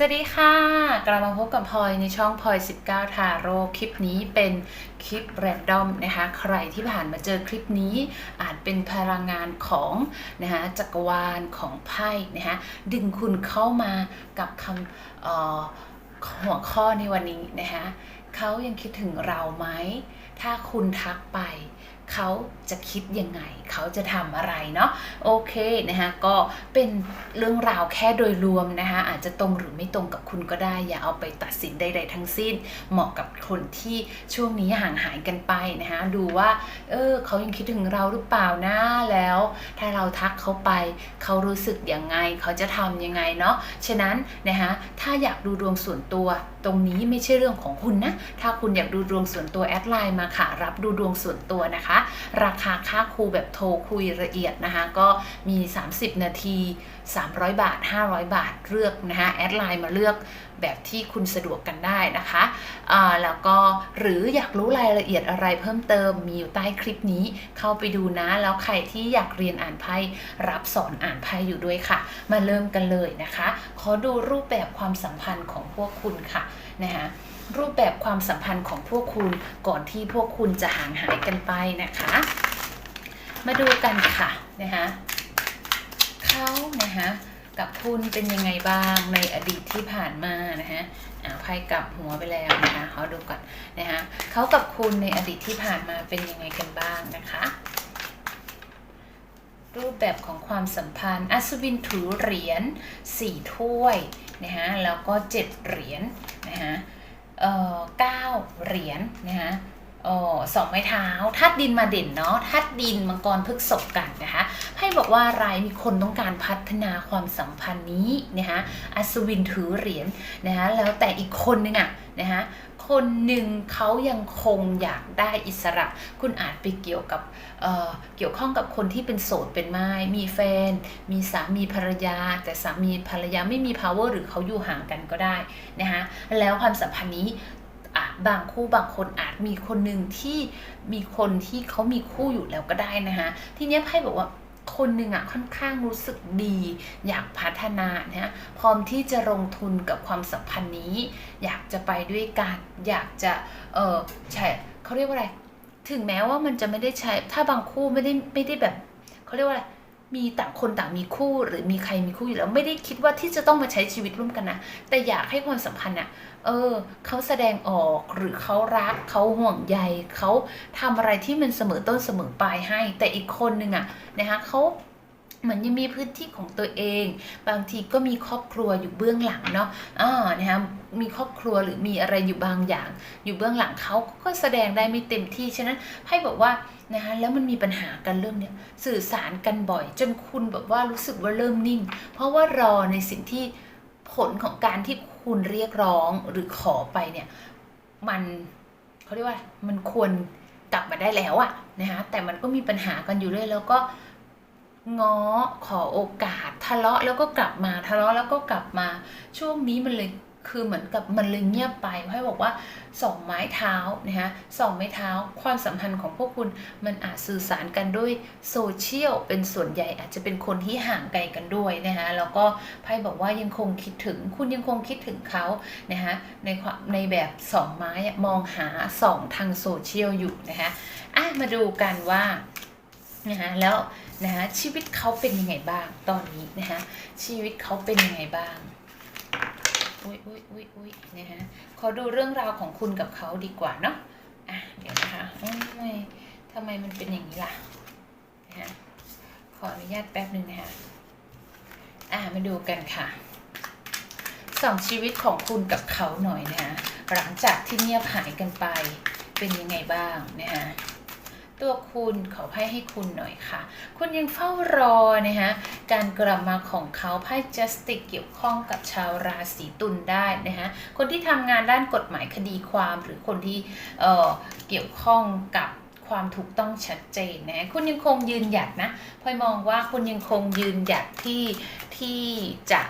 สวัสดีค่ะ กลับมาพบกับพลอยในช่องพลอย19 ทาโร่คลิปนี้เป็นคลิปแรนดอมนะคะ ใครที่ผ่านมาเจอคลิปนี้อาจเป็นพลังงานของนะคะจักรวาลของไพ่นะคะดึงคุณเข้ามากับคำหัวข้อในวันนี้นะคะเขายังคิดถึงเราไหม ถ้าคุณทักไป เขาจะคิดยังไง เขาจะทำอะไรเนาะโอเคนะคะก็เป็นเรื่องราวแค่โดยรวมนะคะอาจจะตรงหรือไม่ตรงกับคุณก็ได้ อย่าเอาไปตัดสินใด ๆ ทั้งสิ้น เหมาะกับคนที่ช่วงนี้ห่างหายกันไปนะคะดูว่าเออเขายังคิดถึงเราหรือเปล่านะแล้ว ถ้าเราทักเขาไป เขารู้สึกยังไง เขาจะทำยังไงเนาะฉะนั้นนะคะถ้าอยากดูดวงส่วนตัวตรงนี้ไม่ใช่เรื่องของคุณนะถ้าคุณอยากดูดวงส่วนตัวแอดไลน์มาค่ะรับดูดวงส่วนตัวนะคะราคาค่าครูแบบโทรคุยละเอียดนะคะ ก็มี 30 นาที 300 บาท 500 บาทเลือกนะคะแอดไลน์มาเลือกแบบที่คุณสะดวกกันได้นะคะแล้วก็หรืออยากรู้รายละเอียดอะไรเพิ่มเติมมีอยู่ใต้คลิปนี้เข้าไปดูนะ แล้วใครที่อยากเรียนอ่านไพ่รับสอนอ่านไพ่อยู่ด้วยค่ะ มาเริ่มกันเลยนะคะ ขอดูรูปแบบความสัมพันธ์ของพวกคุณค่ะนะคะ รูปแบบความสัมพันธ์ของพวกคุณก่อนที่พวกคุณจะห่างหายกันไปนะคะ มาดูกันค่ะนะคะเขานะคะกับคุณเป็นยังไงบ้างในอดีตที่ผ่านมานะคะไพ่กลับหัวไปแล้วนะคะเขาดูก่อนนะคะเขากับคุณในอดีตที่ผ่านมาเป็นยังไงกันบ้างนะคะ รูปแบบของความสัมพันธ์ อัศวินถือเหรียญสี่ถ้วยนะคะแล้วก็เจ็ดเหรียญนะคะ เก้าเหรียญนะคะ ออสองไม้เท้าธาตุดินมาเด่นเนาะธาตุดินมังกรพฤกษบกันนะคะให้บอกว่ารายมีคนต้องการพัฒนาความสัมพันธ์นี้นะคะอัศวินถือเหรียญนะคะแล้วแต่อีกคนนึงอะนะคะคนหนึ่งเขายังคงอยากได้อิสระ คุณอาจไปเกี่ยวกับเเกี่ยวข้องกับคนที่เป็นโสดเป็นไม้มีแฟน มีสามีภรรยา แต่สามีภรรยาไม่มี power หรือเขาอยู่ห่างกันก็ได้นะคะแล้วความสัมพันธ์นี้ บางคู่บางคนอาจมีคนหนึ่งที่มีคนที่เขามีคู่อยู่แล้วก็ได้นะคะทีนี้ไพ่บอกว่าคนหนึ่งอะค่อนข้างรู้สึกดี อยากพัฒนานะพร้อมที่จะลงทุนกับความสัมพันธ์นี้ อยากจะไปด้วยกันอยากจะเออใช่เขาเรียกว่าอะไร ถึงแม้ว่ามันจะไม่ได้ใช้ถ้าบางคู่ไม่ได้ไม่ได้แบบเขาเรียกว่าอะไร มีต่างคนต่างมีคู่หรือมีใครมีคู่อยู่แล้วไม่ได้คิดว่าที่จะต้องมาใช้ชีวิตร่วมกันนะแต่อยากให้ความสัมพันธ์อะเออเขาแสดงออกหรือเขารักเขาห่วงใยเขาทำอะไรที่มันเสมอต้นเสมอปลายให้ แต่อีกคนนึงอะนะคะเขาเหมือนยังมีพื้นที่ของตัวเอง บางทีก็มีครอบครัวอยู่เบื้องหลังเนาะอ่านะคะมีครอบครัวหรือมีอะไรอยู่บางอย่าง อยู่เบื้องหลังเขาก็แสดงได้ไม่เต็มที่ฉะนั้นไพ่บอกว่า นะคะแล้วมันมีปัญหากันเรื่องเนี้ยสื่อสารกันบ่อย จนคุณแบบว่ารู้สึกว่าเริ่มนิ่ง เพราะว่ารอในสิ่งที่ผลของการที่คุณเรียกร้องหรือขอไปเนี่ยมันเขาเรียกว่ามันควรกลับมาได้แล้วอะนะคะแต่มันก็มีปัญหากันอยู่เรื่อยแล้วก็ง้อขอโอกาสทะเลาะแล้วก็กลับมาทะเลาะแล้วก็กลับมาช่วงนี้มันเลย คือเหมือนกับมันเลยเงียบไปให้บอกว่าสองไม้เท้านะคะสองไม้เท้า ความสัมพันธ์ของพวกคุณมันอาจสื่อสารกันด้วยโซเชียลเป็นส่วนใหญ่อาจจะเป็นคนที่ห่างไกลกันด้วยนะคะแล้วก็ไพ่บอกว่ายังคงคิดถึง คุณยังคงคิดถึงเขานะคะในความในแบบสองไม้มองหาสองทางโซเชียลอยู่นะคะอะมาดูกันว่านะคะแล้วนะคะชีวิตเขาเป็นยังไงบ้างตอนนี้นะคะชีวิตเขาเป็นยังไงบ้าง อุ้ยอุ้ยอุ้ยอุ้ยนะคะขอดูเรื่องราวของคุณกับเขาดีกว่าเนาะอะเดี๋ยวนะคะโอ้ยทำไมมันเป็นอย่างนี้ล่ะนะคะขออนุญาตแป๊บหนึ่งนะคะอะมาดูกันค่ะสองชีวิตของคุณกับเขาหน่อยนะคะหลังจากที่เงียบหายกันไปเป็นยังไงบ้างนะคะ ตัวคุณขอไพ่ให้คุณหน่อยค่ะ คุณยังเฝ้ารอนะคะการกลับมาของเขาไพ่ justice เกี่ยวข้องกับชาวราศีตุลได้นะคะคนที่ทำงานด้านกฎหมายคดีความหรือคนที่เอ่อเกี่ยวข้องกับความถูกต้องชัดเจนนะคุณยังคงยืนหยัดนะพลอยมองว่าคุณยังคงยืนหยัดที่ที่จะ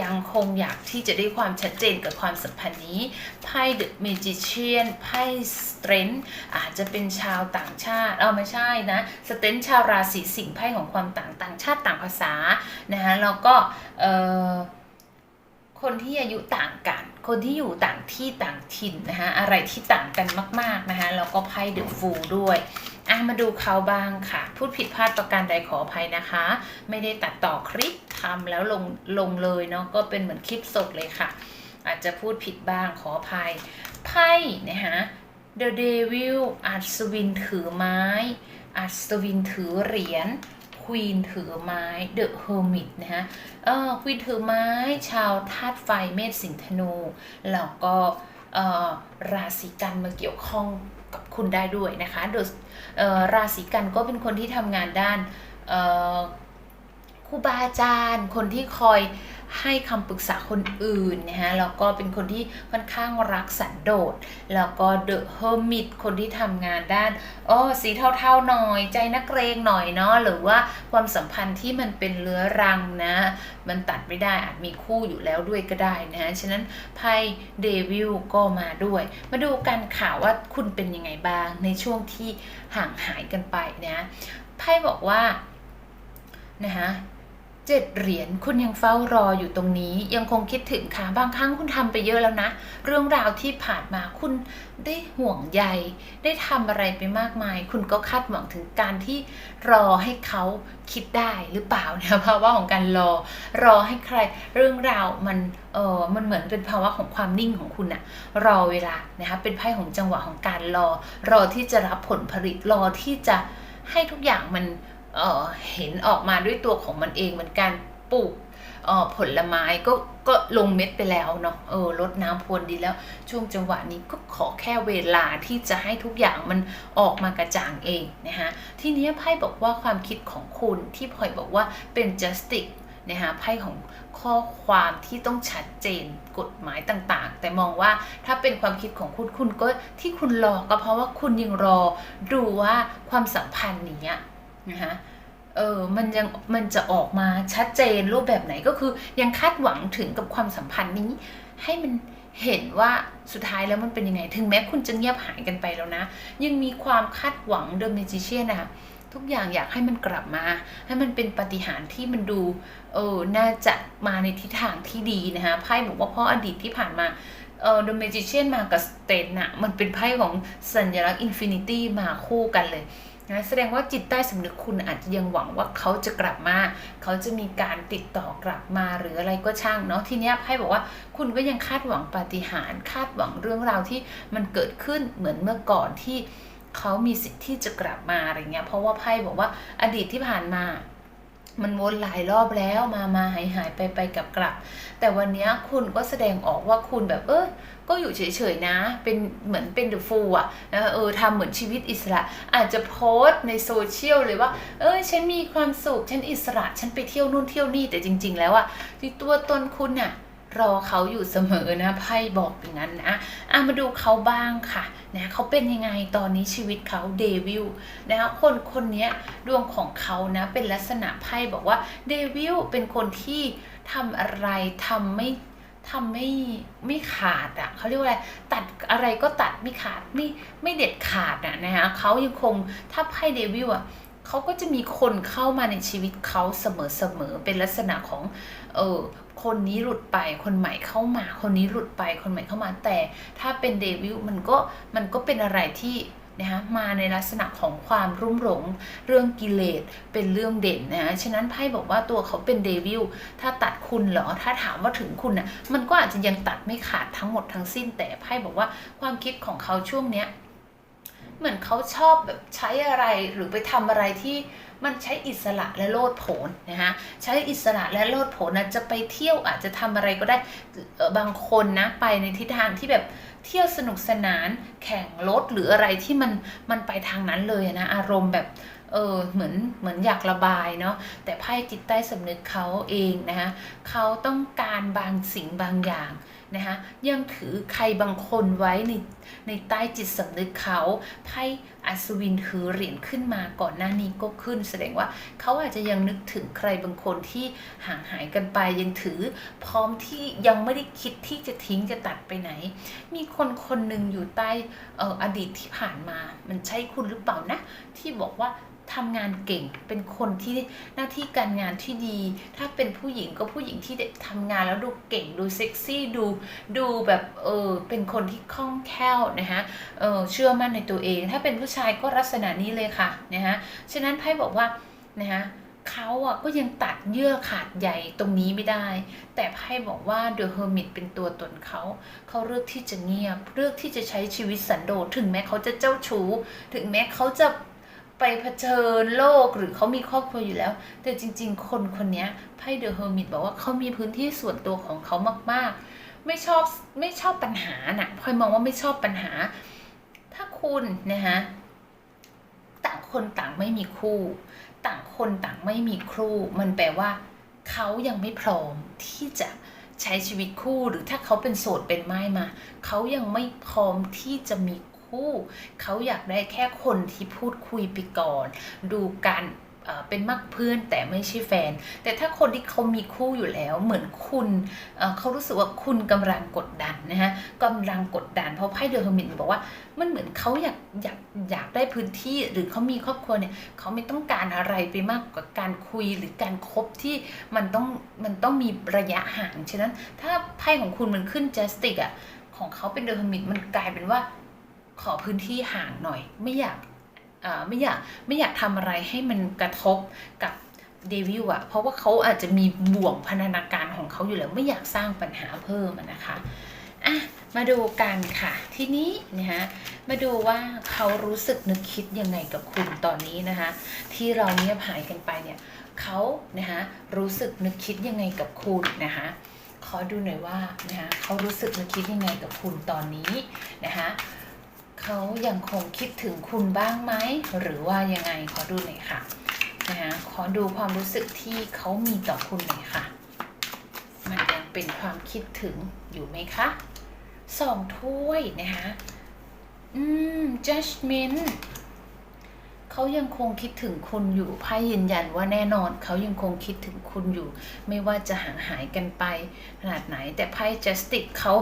ยังคงอยากที่จะได้ความชัดเจนกับความสัมพันธ์นี้ ไพ่ The Magician ไพ่ Strength อาจจะเป็นชาวต่างชาติ เอาไม่ใช่นะ สเตนชาวราศีสิงห์ไพ่ของความต่างต่างชาติต่างภาษา นะคะแล้วก็คคนที่อายุต่างกัน คนที่อยู่ต่างที่ต่างถิ่นนะคะอะไรที่ต่างกันมาก ๆ นะคะแล้วก็ไพ่เดอะฟูด้วย อะมาดูเขาบ้างค่ะ พูดผิดพลาดประการใดขออภัยนะคะ ไม่ได้ตัดต่อคลิปทำแล้วลงลงเลยเนาะก็เป็นเหมือนคลิปสดเลยค่ะ อาจจะพูดผิดบ้างขออภัย ไพ่นะคะ The Devil อัศวินถือไม้ อัศวินถือเหรียญควีนถือไม้ The Hermit นะคะเออควีนถือไม้ชาวธาตุไฟเมษสิงห์ธนู แล้วก็เอ่อราศีกันมาเกี่ยวข้อง คุณได้ด้วยนะคะโดยเอ่อราศีกันก็เป็นคนที่ทำงานด้านเครูบาอาจารย์ คนที่คอยให้คำปรึกษาคนอื่นนะฮะแล้วก็เป็นคนที่ค่อนข้างรักสันโดษแล้วก็ The Hermit คนที่ทำงานด้านอ๋อสีเทาๆหน่อย ใจนักเรงหน่อยเนาะหรือว่าความสัมพันธ์ที่มันเป็นเรื้อรังนะ มันตัดไม่ได้อาจมีคู่อยู่แล้วด้วยก็ได้นะฮะฉะนั้นไพ่เดวิลก็มาด้วย มาดูกันข่าวว่าคุณเป็นยังไงบ้างในช่วงที่ห่างหายกันไปนะไพ่บอกว่านะคะ เจ็ดเหรียญคุณยังเฝ้ารออยู่ตรงนี้ ยังคงคิดถึงค่ะบางครั้งคุณทำไปเยอะแล้วนะ เรื่องราวที่ผ่านมาคุณได้ห่วงใย ได้ทำอะไรไปมากมาย คุณก็คาดหวังถึงการที่รอให้เขาคิดได้หรือเปล่านี่ยภาวะของการรอ รอให้ใคร เรื่องราวมันเออมันเหมือนเป็นภาวะของความนิ่งของคุณอะรอเวลานะคะเป็นไพ่ของจังหวะของการรอ รอที่จะรับผลผลิตรอที่จะให้ทุกอย่างมัน เเห็นออกมาด้วยตัวของมันเองเหมือนการปลูกผลไม้ก็ก็ลงเม็ดไปแล้วเนาะเออลดน้ำพรวนดีแล้ว ช่วงจังหวะนี้ก็ขอแค่เวลาที่จะให้ทุกอย่างมันออกมากระจ่างเองนะคะทีนี้ไพ่บอกว่าความคิดของคุณที่พลอยบอกว่าเป็น justice นะคะไพ่ของข้อความที่ต้องชัดเจนกฎหมายต่างๆ แต่มองว่าถ้าเป็นความคิดของคุณคุณก็ที่คุณรอก็เพราะว่าคุณยังรอดูว่าความสัมพันธ์นี้ นะคะเออมันยังมันจะออกมาชัดเจนรูปแบบไหนก็คือยังคาดหวังถึงกับความสัมพันธ์นี้ ให้มันเห็นว่าสุดท้ายแล้วมันเป็นยังไง ถึงแม้คุณจะเงียบหายกันไปแล้วนะ ยังมีความคาดหวังเดอะเมจิเชียนนะคะทุกอย่างอยากให้มันกลับมา ให้มันเป็นปฏิหารที่มันดูเออน่าจะมาในทิศทางที่ดีนะคะไพ่บอกว่าเพราะอดีตที่ผ่านมาเออ The Magician มากับ s t a n น่ะมันเป็นไพ่ของสัญลักษณ์ Infinity มาคู่กันเลย นะแสดงว่าจิตใต้สำนึกคุณอาจจะยังหวังว่าเขาจะกลับมา เขาจะมีการติดต่อกลับมาหรืออะไรก็ช่างเนาะทีเนี้ยไพ่บอกว่าคุณก็ยังคาดหวังปาฏิหาริย์คาดหวังเรื่องราวที่มันเกิดขึ้นเหมือนเมื่อก่อนที่เขามีสิทธิ์ที่จะกลับมาอะไรเงี้ยเพราะว่าไพ่บอกว่าอดีตที่ผ่านมา มันวนหลายรอบแล้วมามาหายหายไปไปกลับกลับ แต่วันนี้คุณก็แสดงออกว่าคุณแบบเออก็อยู่เฉยๆนะ เป็นเหมือนเป็นเดอะฟูอะนะเออทำเหมือนชีวิตอิสระ อาจจะโพสต์ในโซเชียลเลยว่า เออฉันมีความสุข ฉันอิสระ ฉันไปเที่ยวนู่นเที่ยวนี่ แต่จริง ๆ แล้วอะที่ตัวตนคุณอะ รอเขาอยู่เสมอนะไพ่บอกอย่างนั้นนะอะมาดูเขาบ้างค่ะนะเขาเป็นยังไงตอนนี้ชีวิตเขาเดวิลนะคนคนนี้ดวงของเขานะเป็นลักษณะไพ่บอกว่าเดวิลเป็นคนที่ทำอะไรทำไม่ทำไม่ไม่ขาดอะเขาเรียกว่าอะไรตัดอะไรก็ตัดไม่ขาดไม่ไม่เด็ดขาดอะนะคะเขายังคงถ้าไพ่เดวิลอะเขาก็จะมีคนเข้ามาในชีวิตเขาเสมอๆเป็นลักษณะของเออ คนนี้หลุดไป คนใหม่เข้ามา คนนี้หลุดไป คนใหม่เข้ามา แต่ถ้าเป็นเดวิลมันก็มันก็เป็นอะไรที่นะคะมาในลักษณะของความรุ่มหลงเรื่องกิเลสเป็นเรื่องเด่นนะฉะนั้นไพ่บอกว่าตัวเขาเป็นเดวิลถ้าตัดคุณเหรอถ้าถามว่าถึงคุณน่ะมันก็อาจจะยังตัดไม่ขาดทั้งหมดทั้งสิ้น แต่ไพ่บอกว่าความคิดของเขาช่วงเนี้ยเหมือนเขาชอบแบบใช้อะไรหรือไปทำอะไรที่ มันใช้อิสระและโลดโผนนะคะใช้อิสระและโลดโผนนะจะไปเที่ยวอาจจะทำอะไรก็ได้บางคนนะไปในทิศทางที่แบบเที่ยวสนุกสนานแข่งรถหรืออะไรที่มันมันไปทางนั้นเลยนะอารมณ์แบบเออเหมือนเหมือนอยากระบายเนาะแต่ไพ่จิตใต้สำนึกเขาเองนะคะเขาต้องการบางสิ่งบางอย่างนะคะยังถือใครบางคนไว้ในในใต้จิตสำนึกเขาไพ่ อัศวินถือเหรียญขึ้นมาก่อนหน้านี้ก็ขึ้น แสดงว่าเขาอาจจะยังนึกถึงใครบางคนที่ห่างหายกันไปยังถือ พร้อมที่ยังไม่ได้คิดที่จะทิ้งจะตัดไปไหน มีคนคนหนึ่งอยู่ใต้อออดีตที่ผ่านมา มันใช่คุณหรือเปล่านะ ที่บอกว่าทำงานเก่งเป็นคนที่หน้าที่การงานที่ดี ถ้าเป็นผู้หญิงก็ผู้หญิงที่ทำงานแล้วดูเก่งดูเซ็กซี่ดูดูแบบเออเป็นคนที่คล่องแคล่วนะคะเออเชื่อมั่นในตัวเอง ถ้าเป็นผู้ชายก็ลักษณะนี้เลยค่ะนะคะฉะนั้นไพ่บอกว่านะคะเขาอะก็ยังตัดเยื่อขาดใยตรงนี้ไม่ได้ แต่ไพ่บอกว่าเดอะเฮอร์มิตเป็นตัวตนเขา เขาเลือกที่จะเงียบ เลือกที่จะใช้ชีวิตสันโดษ ถึงแม้เขาจะเจ้าชู้ ถึงแม้เขาจะไปเผชิญโลกหรือเขามีครอบครัวอยู่แล้ว แต่จริง ๆ คนคนนี้ไพ่เดอะเฮอร์มิตบอกว่าเขามีพื้นที่ส่วนตัวของเขามาก ๆ ไม่ชอบไม่ชอบปัญหาน่ะพลอยมองว่าไม่ชอบปัญหา ถ้าคุณนะคะ ต่างคนต่างไม่มีคู่ ต่างคนต่างไม่มีครูมันแปลว่า เขายังไม่พร้อมที่จะใช้ชีวิตคู่หรือถ้าเขาเป็นโสดเป็นไม้มา เขายังไม่พร้อมที่จะมีคู่ เขาอยากได้แค่คนที่พูดคุยไปก่อน ดูการ เป็นมักเพื่อนแต่ไม่ใช่แฟน แต่ถ้าคนที่เขามีคู่อยู่แล้วเหมือนคุณเขารู้สึกว่าคุณกำลังกดดันนะฮะกำลังกดดันเพราะไพ่เดอะเฮอร์มิตบอกว่ามันเหมือนเขาอยากอยากอยากได้พื้นที่หรือเขามีครอบครัวเนี่ยเขาไม่ต้องการอะไรไปมากกว่าการคุยหรือการคบที่มันต้องมันต้องมีระยะห่างฉะนั้น ถ้าไพ่ของคุณมันขึ้นจัสติกอะของเขาเป็นเดอะเฮอร์มิตมันกลายเป็นว่าขอพื้นที่ห่างหน่อย ไม่อยาก ไม่อยากไม่อยากทำอะไรให้มันกระทบกับเดวิลอะเพราะว่าเขาอาจจะมีบ่วงพันธนาการของเขาอยู่แล้วไม่อยากสร้างปัญหาเพิ่มนะคะอะมาดูกันค่ะ ทีนี้นะคะมาดูว่าเขารู้สึกนึกคิดยังไงกับคุณตอนนี้นะคะ ที่เราเงียบหายกันไปเนี่ยเขานะคะรู้สึกนึกคิดยังไงกับคุณนะคะขอดูหน่อยว่านะคะเขารู้สึกนึกคิดยังไงกับคุณตอนนี้นะคะ เขายังคงคิดถึงคุณบ้างไหมหรือว่ายังไงขอดูหน่อยค่ะนะคะขอดูความรู้สึกที่เขามีต่อคุณหน่อยค่ะ มันยังเป็นความคิดถึงอยู่ไหมคะสองถ้วยนะคะอืม judgment เขายังคงคิดถึงคุณอยู่ไพ่ยืนยันว่าแน่นอน เขายังคงคิดถึงคุณอยู่ ไม่ว่าจะห่างหายกันไปขนาดไหน แต่ไพ่ justice เขา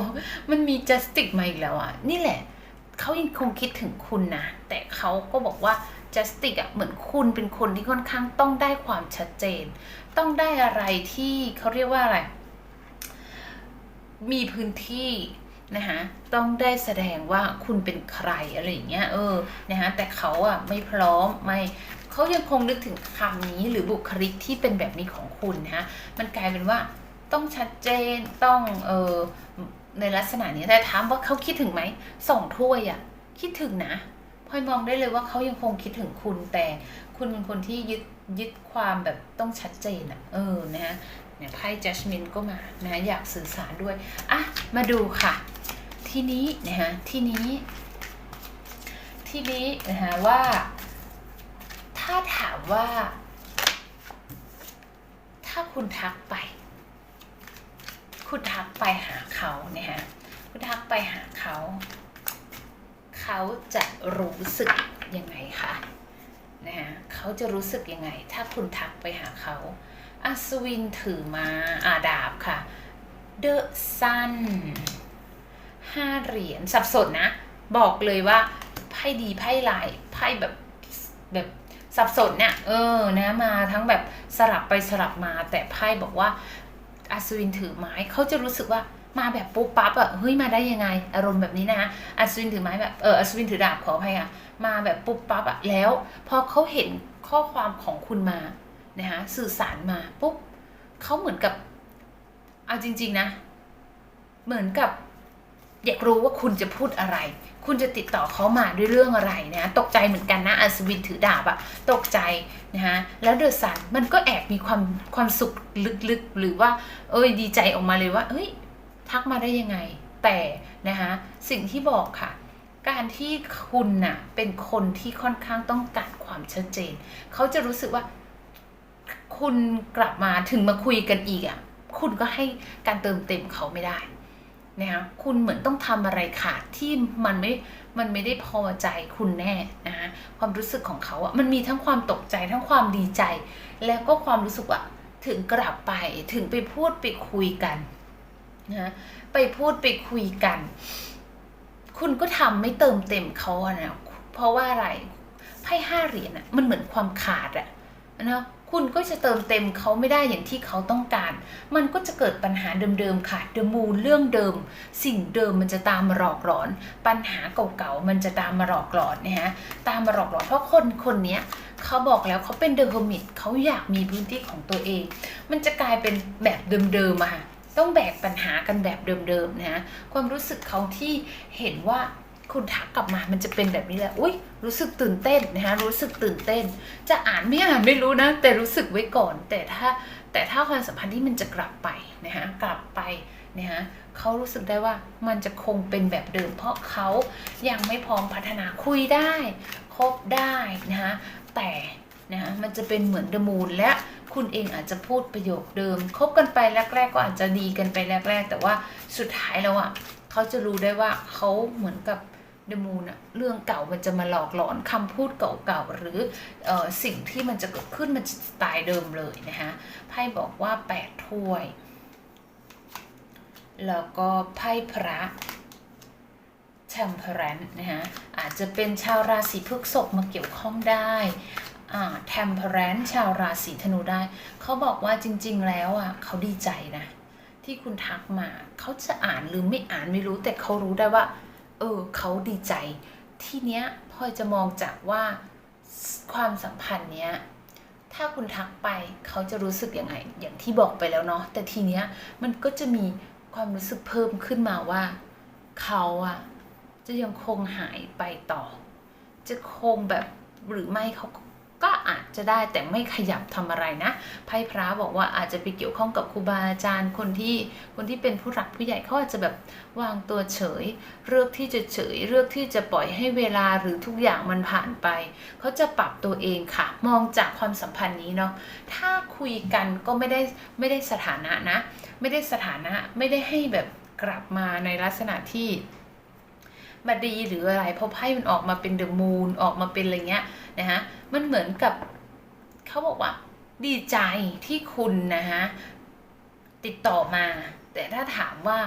มันมี justice มาอีกแล้วอะ นี่แหละ เขายังคงคิดถึงคุณนะ แต่เขาก็บอกว่า justice อะเหมือนคุณเป็นคนที่ค่อนข้างต้องได้ความชัดเจน ต้องได้อะไรที่เขาเรียกว่าอะไร มีพื้นที่นะคะต้องได้แสดงว่าคุณเป็นใครอะไรอย่างเงี้ยเออนะคะแต่เขาอะไม่พร้อมไม่เขายังคงนึกถึงคำนี้หรือบุคลิกที่เป็นแบบนี้ของคุณนะคะมันกลายเป็นว่าต้องชัดเจนต้องเออ ในลักษณะนี้แต่ถามว่าเขาคิดถึงไหมสองถ้วยอะคิดถึงนะพลอยมองได้เลยว่าเขายังคงคิดถึงคุณแต่คุณเป็นคนที่ยึดยึดความแบบต้องชัดเจนอะเออนะฮะเนี่ยไพ่ judgment ก็มานะอยากสื่อสารด้วยอะมาดูค่ะ ทีนี้นะคะทีนี้ทีนี้นะคะว่า ถ้าถามว่า ถ้าคุณทักไป คุณทักไปหาเขาเนี่ยฮะคุณทักไปหาเขา เขาจะรู้สึกยังไงคะนะฮะเขาจะรู้สึกยังไง ถ้าคุณทักไปหาเขาอัศวินถือมาอาดาบค่ะ The Sun ห้าเหรียญสับสนนะ บอกเลยว่าไพ่ดีไพ่ลายไพ่แบบแบบสับสนเนี่ยเออนะมาทั้งแบบสลับไปสลับมาแต่ไพ่บอกว่า อัศวินถือไม้เขาจะรู้สึกว่ามาแบบปุ๊บปั๊บอะเฮ้ยมาได้ยังไง อารมณ์แบบนี้นะคะอัศวินถือไม้แบบเอออัศวินถือดาบขออภัยอะมาแบบปุ๊บปั๊บอะแล้ว พอเขาเห็นข้อความของคุณมานะคะสื่อสารมาปุ๊บเขาเหมือนกับ เอาจริง ๆนะ เหมือนกับ อยากรู้ว่าคุณจะพูดอะไร คุณจะติดต่อเขามาด้วยเรื่องอะไรนะตกใจเหมือนกันนะอัศวินถือดาบอะตกใจนะฮะแล้วเดอะซันมันก็แอบมีความความสุขลึกๆ หรือว่า เอ้ยดีใจออกมาเลยว่าเฮ้ยทักมาได้ยังไง แต่นะคะสิ่งที่บอกค่ะ การที่คุณน่ะเป็นคนที่ค่อนข้างต้องการความชัดเจน เขาจะรู้สึกว่า คุณกลับมาถึงมาคุยกันอีกอะคุณก็ให้การเติมเต็มเขาไม่ได้ นะคะคุณเหมือนต้องทำอะไรขาดที่มันไม่ มันไม่ได้พอใจคุณแน่นะคะความรู้สึกของเขาอะมันมีทั้งความตกใจทั้งความดีใจ แล้วก็ความรู้สึกว่าถึงกลับไปถึงไปพูดไปคุยกันนะไปพูดไปคุยกัน คุณก็ทำไม่เติมเต็มเขาอะนะเพราะว่าอะไรไพ่ห้าเหรียญอะมันเหมือนความขาดอะนะ คุณก็จะเติมเต็มเขาไม่ได้อย่างที่เขาต้องการ มันก็จะเกิดปัญหาเดิมๆค่ะ เดมูเรื่องเดิม สิ่งเดิมมันจะตามมาหลอกหลอน ปัญหาเก่าๆมันจะตามมาหลอกหลอนนะฮะ ตามมาหลอกหลอนเพราะคนคนนี้เขาบอกแล้วเขาเป็นเดอะเฮอร์มิตเขาอยากมีพื้นที่ของตัวเอง มันจะกลายเป็นแบบเดิมๆอะค่ะต้องแบกปัญหากันแบบเดิมๆนะฮะความรู้สึกเขาที่เห็นว่า คุณทักกลับมามันจะเป็นแบบนี้แหละอุ้ยรู้สึกตื่นเต้นนะคะรู้สึกตื่นเต้น จะอ่านไม่อ่านไม่รู้นะ แต่รู้สึกไว้ก่อน แต่ถ้าแต่ถ้าความสัมพันธ์ที่มันจะกลับไปนะคะกลับไปนะคะเขารู้สึกได้ว่ามันจะคงเป็นแบบเดิม เพราะเขายังไม่พร้อมพัฒนาคุยได้คบได้นะคะแต่นะคะมันจะเป็นเหมือนเดมูลและคุณเองอาจจะพูดประโยคเดิมคบกันไปแรก ๆ ก็อาจจะดีกันไปแรก ๆ แต่ว่าสุดท้ายแล้วอะเขาจะรู้ได้ว่าเขาเหมือนกับ เดมูนอะเรื่องเก่ามันจะมาหลอกหลอนคำพูดเก่าๆ หรือออสิ่งที่มันจะเกิดขึ้นมันจะสไตล์เดิมเลยนะคะไพ่บอกว่าแปดถ้วย แล้วก็ไพ่พระ temperance นะคะอาจจะเป็นชาวราศีพฤษภมาเกี่ยวข้องได้อ่า temperance ชาวราศีธนูได้ เขาบอกว่าจริง ๆ แล้วอะเขาดีใจนะ ที่คุณทักมา เขาจะอ่านหรือไม่อ่านไม่รู้แต่เขารู้ได้ว่า เออเขาดีใจ ที่เนี้ยพลอยจะมองจากว่าความสัมพันธ์เนี้ยถ้าคุณทักไปเขาจะรู้สึกยังไง อย่างที่บอกไปแล้วเนาะแต่ทีเนี้ยมันก็จะมีความรู้สึกเพิ่มขึ้นมาว่าเขาอะจะยังคงหายไปต่อ จะคงแบบหรือไม่เขา ก็อาจจะได้แต่ไม่ขยับทำอะไรนะไพ่พระบอกว่าอาจจะไปเกี่ยวข้องกับครูบาอาจารย์คนที่คนที่เป็นผู้หลักผู้ใหญ่เขาอาจจะแบบวางตัวเฉยเลือกที่จะเฉยเลือกที่จะปล่อยให้เวลาหรือทุกอย่างมันผ่านไปเขาจะปรับตัวเองค่ะ มองจากความสัมพันธ์นี้เนาะถ้าคุยกันก็ไม่ได้ไม่ได้สถานะนะ ไม่ได้สถานะไม่ได้ให้แบบกลับมาในลักษณะที่ บดีหรืออะไรเพราะไพ่มันออกมาเป็นเดอะมูนออกมาเป็นอะไรเงี้ยนะฮะมันเหมือนกับเขาบอกว่า ดีใจที่คุณนะฮะติดต่อมา แต่ถ้าถามว่า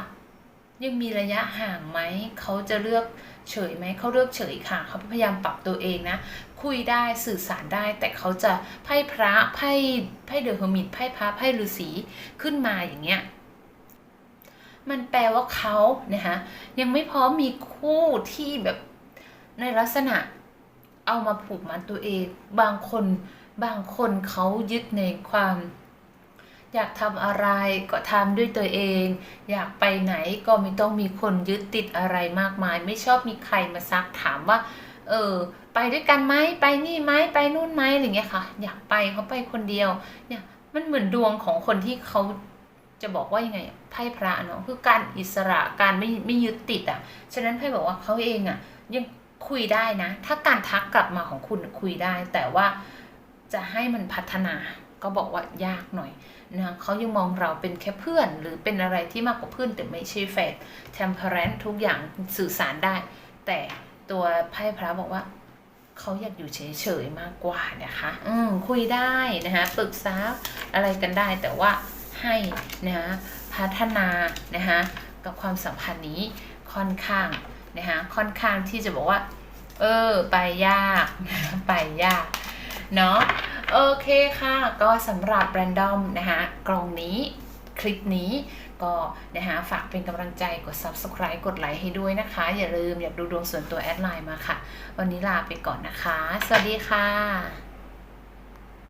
ยังมีระยะห่างไหม เขาจะเลือกเฉยไหม เขาเลือกเฉยค่ะ เขาพยายามปรับตัวเองนะ คุยได้สื่อสารได้ แต่เขาจะไพ่พระไพ่ไพ่เดอะเฮอร์มิตไพ่พระไพ่ฤาษีขึ้นมาอย่างเงี้ย มันแปลว่าเขานะคะยังไม่พร้อมมีคู่ที่แบบในลักษณะเอามาผูกมัดตัวเอง บางคนบางคนเขายึดในความ อยากทำอะไรก็ทำด้วยตัวเอง อยากไปไหนก็ไม่ต้องมีคนยึดติดอะไรมากมาย ไม่ชอบมีใครมาซักถามว่า เออ ไปด้วยกันไหมไปนี่ไหมไปนู่นไหมอะไรเงี้ยค่ะ อยากไปเขาไปคนเดียว เนี่ยมันเหมือนดวงของคนที่เขา จะบอกว่ายังไงไพ่พระเนาะคือการอิสระการไม่ไม่ยึดติดอะฉะนั้นไพ่บอกว่าเขาเองอะยังคุยได้นะ ถ้าการทักกลับมาของคุณคุยได้ แต่ว่าจะให้มันพัฒนาก็บอกว่ายากหน่อยนะเขายังมองเราเป็นแค่เพื่อน หรือเป็นอะไรที่มากกว่าเพื่อนแต่ไม่ใช่แฟน temperance ทุกอย่างสื่อสารได้ แต่ตัวไพ่พระบอกว่าเขาอยากอยู่เฉยๆมากกว่านะคะ อืมคุยได้นะคะปรึกษาอะไรกันได้แต่ว่า ให้นะคะพัฒนานะคะกับความสัมพันธ์นี้ค่อนข้างนะคะค่อนข้างที่จะบอกว่า เออ ไปยากไปยากเนาะโอเคค่ะ ก็สำหรับแรนดอมนะคะกล่องนี้คลิปนี้ก็นะคะฝากเป็นกำลังใจกด subscribe กดไลค์ให้ด้วยนะคะ อย่าลืมอยากดูดวงส่วนตัวแอดไลน์มาค่ะ วันนี้ลาไปก่อนนะคะ สวัสดีค่ะ